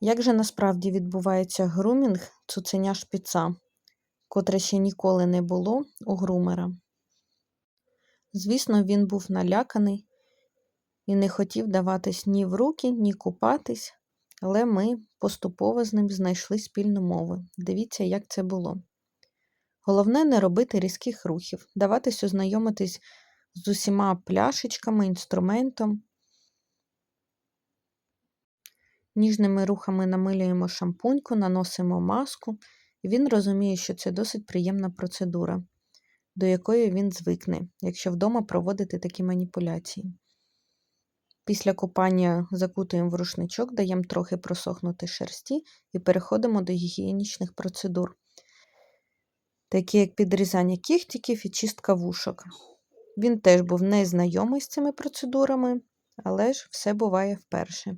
Як же насправді відбувається грумінг цуценя шпіца, котре ще ніколи не було у грумера? Звісно, він був наляканий і не хотів даватись ні в руки, ні купатись, але ми поступово з ним знайшли спільну мову. Дивіться, як це було. Головне не робити різких рухів, даватись ознайомитись з усіма пляшечками, інструментом. Ніжними рухами намилюємо шампуньку, наносимо маску, і він розуміє, що це досить приємна процедура, до якої він звикне, якщо вдома проводити такі маніпуляції. Після купання закутуємо в рушничок, даємо трохи просохнути шерсті і переходимо до гігієнічних процедур, такі як підрізання кіхтиків і чистка вушок. Він теж був незнайомий з цими процедурами, але ж все буває вперше.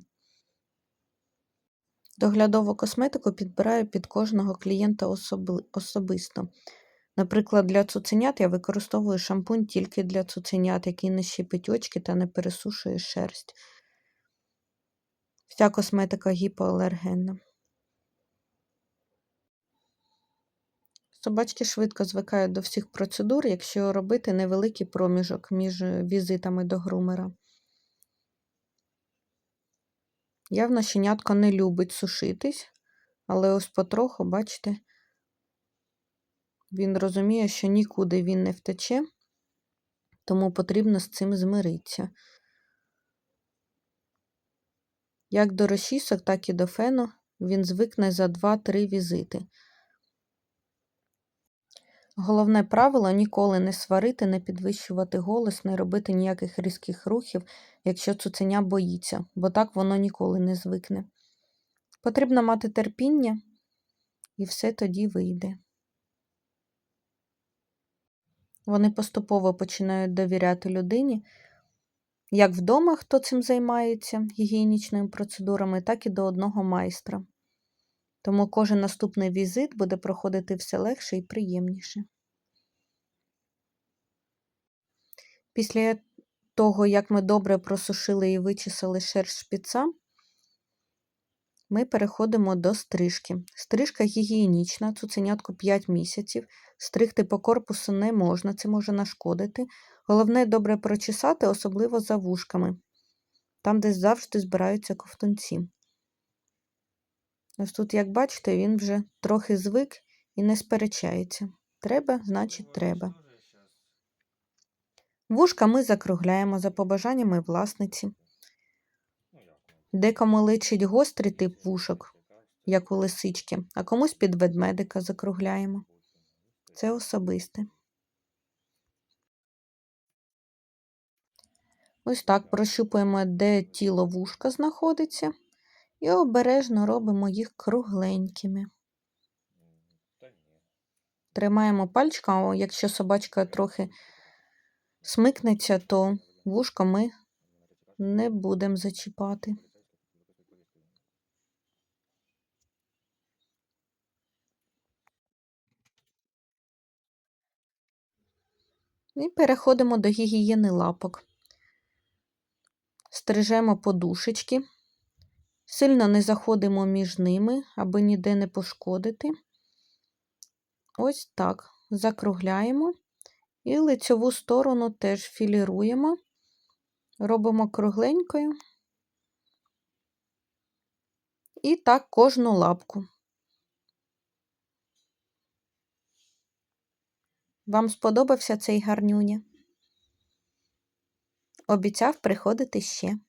Доглядову косметику підбираю під кожного клієнта особи- особисто. Наприклад, для цуценят я використовую шампунь тільки для цуценят, який не щипить очки та не пересушує шерсть. Вся косметика гіпоалергенна. Собачки швидко звикають до всіх процедур, якщо робити невеликий проміжок між візитами до грумера. Явно щенятко не любить сушитись, але ось потроху, бачите, він розуміє, що нікуди він не втече, тому потрібно з цим змиритися. Як до розчісок, так і до фену він звикне за 2-3 візити. Головне правило ніколи не сварити, не підвищувати голос, не робити ніяких різких рухів, якщо цуценя боїться, бо так воно ніколи не звикне. Потрібно мати терпіння, і все тоді вийде. Вони поступово починають довіряти людині, як вдома, хто цим займається гігієнічними процедурами, так і до одного майстра. Тому кожен наступний візит буде проходити все легше і приємніше. Після того, як ми добре просушили і вичесали шерсть шпіца, ми переходимо до стрижки. Стрижка гігієнічна, цуценятку 5 місяців. Стригти по корпусу не можна, це може нашкодити. Головне добре прочесати, особливо за вушками, там, де завжди збираються ковтунці. Ось тут, як бачите, він вже трохи звик і не сперечається. Треба, значить, треба. Вушка ми закругляємо за побажаннями власниці. Декому личить гострий тип вушок, як у лисички, а комусь під ведмедика закругляємо. Це особисте. Ось так прощупуємо, де тіло вушка знаходиться, і обережно робимо їх кругленькими. Тримаємо пальчиком, якщо собачка трохи смикнеться, то вушко ми не будемо зачіпати. І переходимо до гігієни лапок. Стрижемо подушечки, сильно не заходимо між ними, аби ніде не пошкодити. Ось так. Закругляємо і лицьову сторону теж філіруємо, робимо кругленькою. І так кожну лапку. Вам сподобався цей гарнюня? Обіцяв приходити ще.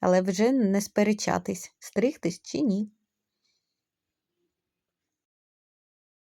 Але вже не сперечатись, стригтись чи ні.